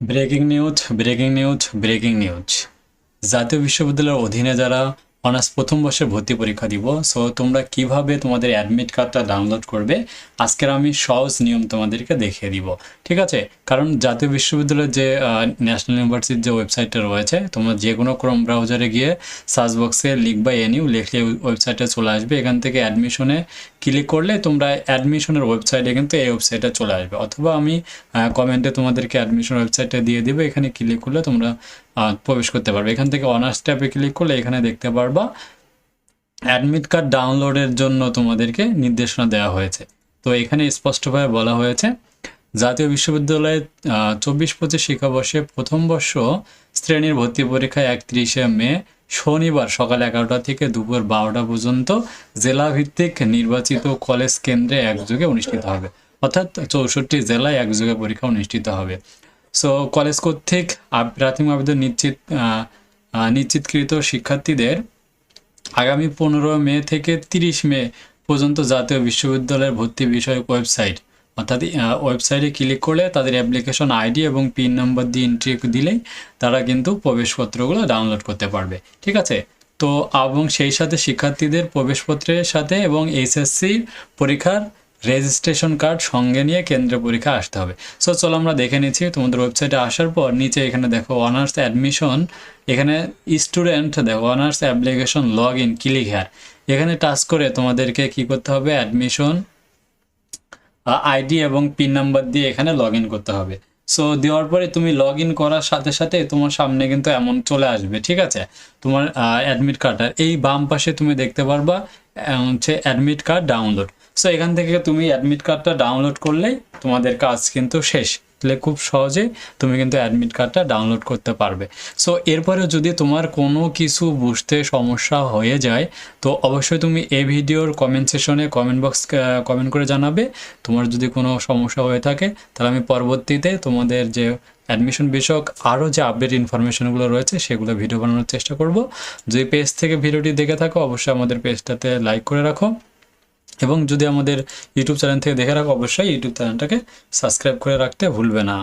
Breaking news breaking news breaking news. জাতীয় বিশ্ববিদ্যালয়ের অধীনে যারা অনার্স প্রথম বর্ষে ভর্তি পরীক্ষা দিব। সো তোমরা কীভাবে তোমাদের অ্যাডমিট কার্ডটা ডাউনলোড করবে? আজকের আমি সহজ নিয়ম তোমাদেরকে দেখিয়ে দিব। ঠিক আছে? কারণ জাতীয় বিশ্ববিদ্যালয়ের যে ন্যাশনাল ইউনিভার্সিটির যে ওয়েবসাইটটা রয়েছে, তোমরা যে কোনো ক্রোম ব্রাউজারে গিয়ে সার্চ বক্সে লিখবা এনিউ লিখলে ওয়েবসাইটে চলে আসবে। এখান থেকে অ্যাডমিশনে ক্লিক করলে তোমরা অ্যাডমিশনের ওয়েবসাইটে কিন্তু এই ওয়েবসাইটে চলে আসবে। অথবা আমি কমেন্টে তোমাদেরকে অ্যাডমিশন ওয়েবসাইটটা দিয়ে দেবো। এখানে ক্লিক করলে তোমরা প্রবেশ করতে পারবে। এখান থেকে অনার্স ট্যাবে ক্লিক করলে এখানে দেখতে পারবা অ্যাডমিট কার্ড ডাউনলোডের জন্য তোমাদেরকে নির্দেশনা দেওয়া হয়েছে। তো এখানে স্পষ্টভাবে বলা হয়েছে, জাতীয় বিশ্ববিদ্যালয়ে চব্বিশ পঁচিশ শিক্ষাবর্ষে প্রথম বর্ষ শ্রেণির ভর্তি পরীক্ষা একত্রিশে মে, শনিবার সকাল এগারোটা থেকে দুপুর বারোটা পর্যন্ত জেলাভিত্তিক নির্বাচিত কলেজ কেন্দ্রে একযোগে অনুষ্ঠিত হবে। অর্থাৎ চৌষট্টি জেলায় একযোগে পরীক্ষা অনুষ্ঠিত হবে। সো কলেজ কর্তৃক প্রাথমিক আবেদন নিশ্চিত নিশ্চিতকৃত শিক্ষার্থীদের আগামী পনেরো মে থেকে তিরিশ মে পর্যন্ত জাতীয় বিশ্ববিদ্যালয়ের ভর্তি বিষয়ক ওয়েবসাইট, অর্থাৎ ওয়েবসাইটে ক্লিক করলে তাদের অ্যাপ্লিকেশন আইডি এবং পিন নম্বর দিয়ে এন্ট্রি দিলেই তারা কিন্তু প্রবেশপত্রগুলো ডাউনলোড করতে পারবে। ঠিক আছে? তো, এবং সেই সাথে শিক্ষার্থীদের প্রবেশপত্রের সাথে এবং এইচএসসি পরীক্ষার রেজিস্ট্রেশন কার্ড সঙ্গে নিয়ে কেন্দ্রে পরীক্ষা আসতে হবে। সো চলো আমরা দেখে নিচ্ছি তোমাদের ওয়েবসাইটে আসার পর নিচে এখানে দেখো অনার্স অ্যাডমিশন এখানে স্টুডেন্ট দেখো honours application log in click here এখানে টাচ করে তোমাদেরকে কি করতে হবে? অ্যাডমিশন আইডি এবং পিন নাম্বার দিয়ে এখানে লগ করতে হবে। সো দেওয়ার পরে তুমি লগ ইন করার সাথে সাথে তোমার সামনে কিন্তু এমন চলে আসবে, ঠিক আছে? তোমার অ্যাডমিট কার্ডটা এই বাম পাশে তুমি দেখতে পারবা হচ্ছে অ্যাডমিট কার্ড ডাউনলোড সো এখান থেকে তুমি অ্যাডমিট কার্ডটা ডাউনলোড করলেই তোমাদের কাজ কিন্তু শেষ। তাহলে খুব সহজে তুমি কিন্তু অ্যাডমিট কার্ডটা ডাউনলোড করতে পারবে। সো এরপরে যদি তোমার কোনো কিছু বুঝতে সমস্যা হয়ে যায়, তো অবশ্যই তুমি এই ভিডিওর কমেন্ট সেশনে কমেন্ট বক্স কমেন্ট করে জানাবে। তোমার যদি কোনো সমস্যা হয়ে থাকে, তাহলে আমি পরবর্তীতে তোমাদের যে অ্যাডমিশন বিষয়ক আরও যে আপডেট ইনফরমেশনগুলো রয়েছে, সেগুলো ভিডিও বানানোর চেষ্টা করব। যদি পেজ থেকে ভিডিওটি দেখে থাকো, অবশ্যই আমাদের পেজটাতে লাইক করে রাখো। এবং যদি আমাদের ইউটিউব চ্যানেল থেকে দেখে রাখো, অবশ্যই ইউটিউব চ্যানেলটাকে সাবস্ক্রাইব করে রাখতে ভুলবে না।